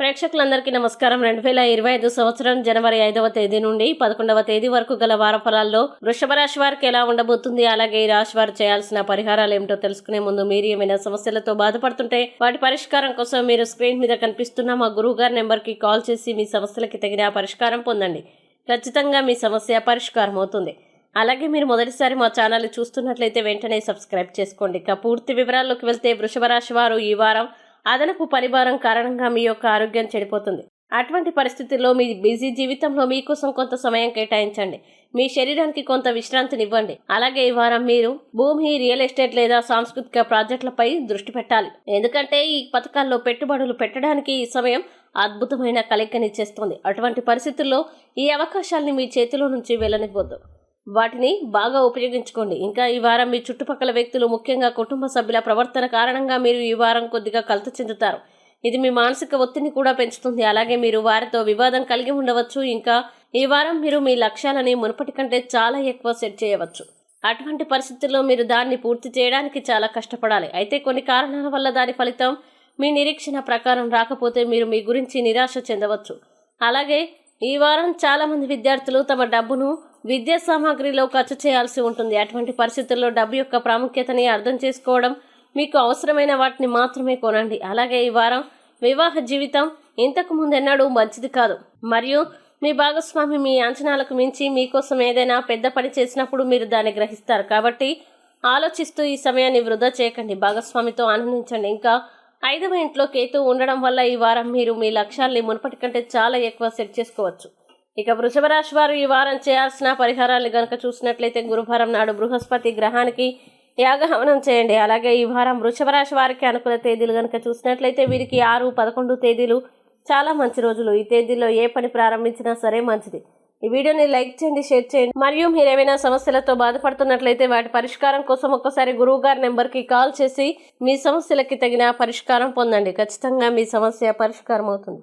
ప్రేక్షకులందరికీ నమస్కారం. రెండు వేల ఇరవై ఐదు సంవత్సరం జనవరి ఐదవ తేదీ నుండి పదకొండవ తేదీ వరకు గల వార ఫలాల్లో వృషభ రాశి వారికి ఎలా ఉండబోతుంది అలాగే ఈ రాశి వారు చేయాల్సిన పరిహారాలు ఏమిటో తెలుసుకునే ముందు మీరు ఏమైనా సమస్యలతో బాధపడుతుంటే వాటి పరిష్కారం కోసం మీరు స్క్రీన్ మీద కనిపిస్తున్న మా గురువు గారి నెంబర్కి కాల్ చేసి మీ సమస్యలకి తగిన పరిష్కారం పొందండి. ఖచ్చితంగా మీ సమస్య పరిష్కారం అవుతుంది. అలాగే మీరు మొదటిసారి మా ఛానల్ చూస్తున్నట్లయితే వెంటనే సబ్స్క్రైబ్ చేసుకోండి. ఇక పూర్తి వివరాల్లోకి వెళ్తే వృషభ రాశి వారు ఈ వారం అదనపు పరిభారం కారణంగా మీ యొక్క ఆరోగ్యం చెడిపోతుంది. అటువంటి పరిస్థితుల్లో మీ బిజీ జీవితంలో మీకోసం కొంత సమయం కేటాయించండి. మీ శరీరానికి కొంత విశ్రాంతినివ్వండి. అలాగే ఈ వారం మీరు భూమి రియల్ ఎస్టేట్ లేదా సాంస్కృతిక ప్రాజెక్టులపై దృష్టి పెట్టాలి. ఎందుకంటే ఈ పథకాల్లో పెట్టుబడులు పెట్టడానికి ఈ సమయం అద్భుతమైన కలయికనిచ్చేస్తుంది అటువంటి పరిస్థితుల్లో ఈ అవకాశాల్ని మీ చేతిలో నుంచి వెళ్ళనివ్వద్దు. వాటిని బాగా ఉపయోగించుకోండి. ఇంకా ఈ వారం మీ చుట్టుపక్కల వ్యక్తులు ముఖ్యంగా కుటుంబ సభ్యుల ప్రవర్తన కారణంగా మీరు ఈ వారం కొద్దిగా కలత చెందుతారు. ఇది మీ మానసిక ఒత్తిడిని కూడా పెంచుతుంది. అలాగే మీరు వారితో వివాదం కలిగి ఉండవచ్చు. ఇంకా ఈ వారం మీరు మీ లక్ష్యాలని మునుపటి కంటే చాలా ఎక్కువ సెట్ చేయవచ్చు. అటువంటి పరిస్థితుల్లో మీరు దాన్ని పూర్తి చేయడానికి చాలా కష్టపడాలి. అయితే కొన్ని కారణాల వల్ల దాని ఫలితం మీ నిరీక్షణ ప్రకారం రాకపోతే మీరు మీ గురించి నిరాశ చెందవచ్చు. అలాగే ఈ వారం చాలామంది విద్యార్థులు తమ డబ్బును విద్యా సామాగ్రిలో ఖర్చు చేయాల్సి ఉంటుంది. అటువంటి పరిస్థితుల్లో డబ్బు యొక్క ప్రాముఖ్యతని అర్థం చేసుకోవడం మీకు అవసరమైన వాటిని మాత్రమే కొనండి. అలాగే ఈ వారం వివాహ జీవితం ఇంతకు ముందెన్నడూ మంచిది కాదు. మరియు మీ భాగస్వామి మీ అంచనాలకు మించి మీకోసం ఏదైనా పెద్ద పని చేసినప్పుడు మీరు దాన్ని గ్రహిస్తారు. కాబట్టి ఆలోచిస్తూ ఈ సమయాన్ని వృధా చేయకండి. భాగస్వామితో ఆనందించండి. ఇంకా ఐదవ ఇంట్లో కేతు ఉండడం వల్ల ఈ వారం మీరు మీ లక్ష్యాల్ని మునుపటి కంటే చాలా ఎక్కువ సెట్ చేసుకోవచ్చు. ఇక వృషభ రాశి వారు ఈ వారం చేయాల్సిన పరిహారాలు గనక చూసినట్లయితే గురువారం నాడు బృహస్పతి గ్రహానికి యాగహవనం చేయండి. అలాగే ఈ వారం వృషభ రాశి వారికి అనుకూల తేదీలు గనక చూసినట్లయితే వీరికి ఆరు పదకొండు తేదీలు చాలా మంచి రోజులు. ఈ తేదీల్లో ఏ పని ప్రారంభించినా సరే మంచిది. ఈ వీడియోని లైక్ చేయండి షేర్ చేయండి. మరియు మీరు ఏమైనా సమస్యలతో బాధపడుతున్నట్లయితే వాటి పరిష్కారం కోసం ఒక్కసారి గురువు గారి నెంబర్కి కాల్ చేసి మీ సమస్యలకి తగిన పరిష్కారం పొందండి. ఖచ్చితంగా మీ సమస్య పరిష్కారం అవుతుంది